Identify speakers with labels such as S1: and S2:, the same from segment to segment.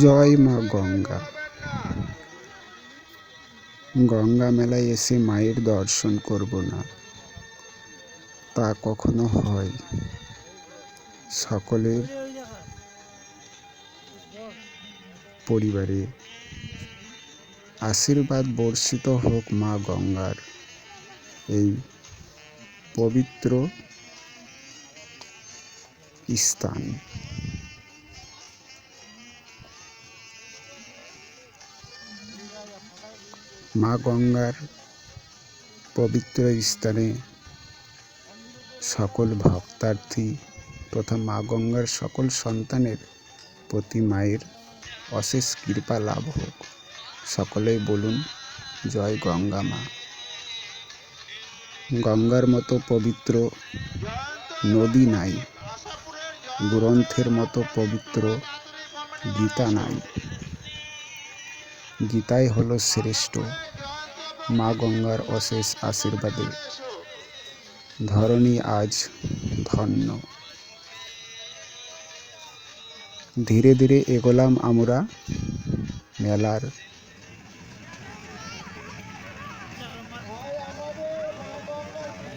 S1: জয় মা গঙ্গা। গঙ্গা মেলায় এসে মায়ের দর্শন করব না। তা কখনো হয়। সকলের পরিবারে আশীর্বাদ বর্ষিত হোক মা গঙ্গার। এই পবিত্র স্থান। মা গঙ্গার পবিত্র স্থানে সকল ভক্তার্থী তথা মা গঙ্গার সকল সন্তানের প্রতি মায়ের অশেষ কৃপা লাভ হোক। সকলেই বলুন, জয় গঙ্গা মা। গঙ্গার মতো পবিত্র নদী নাই, গ্রন্থের মতো পবিত্র গীতা নাই। গীতাই হলো শ্রেষ্ঠ। মা গঙ্গার অশেষ আশীর্বাদে। ধরণী আজ ধন্য। ধীরে ধীরে এগোলাম আমরা মেলার।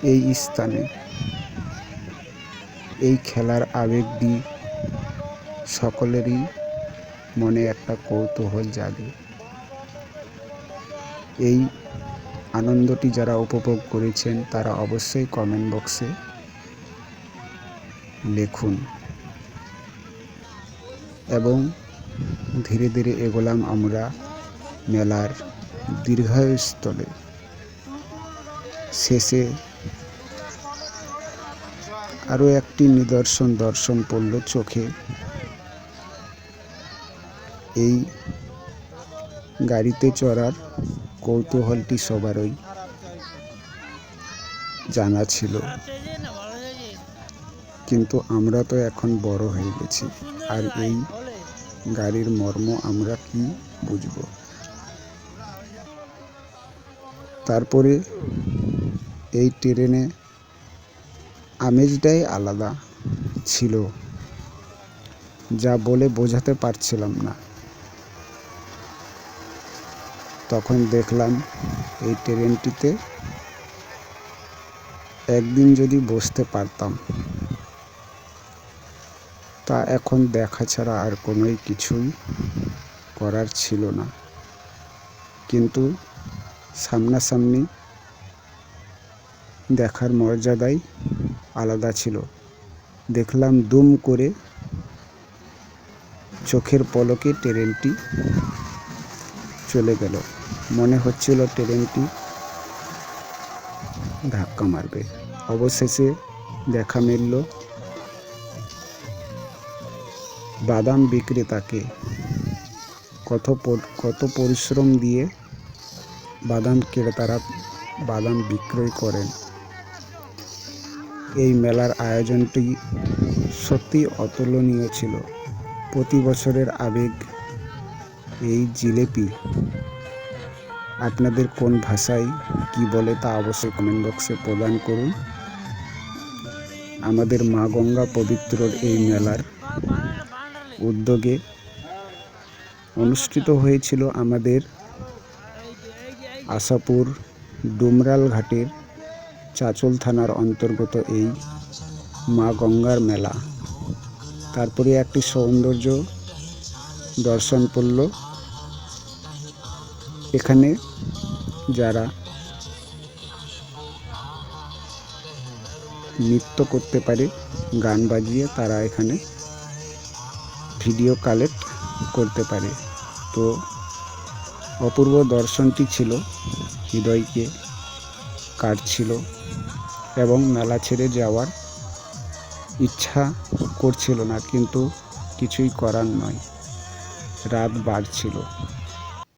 S1: এই স্থানে। এই খেলার আবেগটি সকলেরই মনে একটা কৌতূহল জাগে। এই আনন্দটি যারা উপভোগ করেছেন, তারা অবশ্যই কমেন্ট বক্সে লিখুন। এবং ধীরে ধীরে এগোলাম আমরা মেলার দীর্ঘায়ুস্থলে শেষে আরও একটি নিদর্শন দর্শন পড়ল চোখে। এই গাড়িতে চড়ার কৌতূহলটি সবারই জানা ছিল। কিন্তু আমরা তো এখন বড় হয়ে গেছি। আর এই গাড়ির মর্ম আমরা কি বুঝব? তারপরে এই ট্রেনে আমেজটাই আলাদা ছিল, যা বলে বোঝাতে পারছিলাম না। তখন দেখলাম এই ট্রেনটিতে একদিন যদি বসতে পারতাম, তা এখন দেখা ছাড়া আর কোনোই কিছুই করার ছিল না। কিন্তু সামনাসামনি দেখার মর্যাদাই আলাদা ছিল। দেখলাম দুম করে চোখের পলকে ট্রেনটি চলে গেল। মনে হচ্ছিল ট্রেনটি ধাক্কা মারবে। অবশেষে দেখা মিলল, বাদাম বিক্রেতাকে কত কত পরিশ্রম দিয়ে বাদাম ক্রেতারা বাদাম বিক্রয় করেন। এই মেলার আয়োজনটি সত্যি অতুলনীয় ছিল। প্রতি বছরের আবেগ এই জিলেপি আপনাদের কোন ভাষায় কি বলে তা অবশ্যই কমেন্ট বক্সে প্রদান করুন। আমাদের মা গঙ্গা পবিত্রর এই মেলার উদ্যোগে অনুষ্ঠিত হয়েছিল আমাদের আশাপুর ডুমরাল ঘাটের চাচল থানার অন্তর্গত এই মা গঙ্গার মেলা। তারপরে একটি সৌন্দর্য দর্শন পড়ল। এখানে যারা নৃত্য করতে পারে, গান বাজিয়ে তারা এখানে ভিডিও কালেক্ট করতে পারে। তো অপূর্ব দর্শনটি ছিল, হৃদয়কে কাটছিল এবং মেলা ছেড়ে যাওয়ার ইচ্ছা করছিল না, কিন্তু কিছুই করার নয়। রাত বাড়ছিল।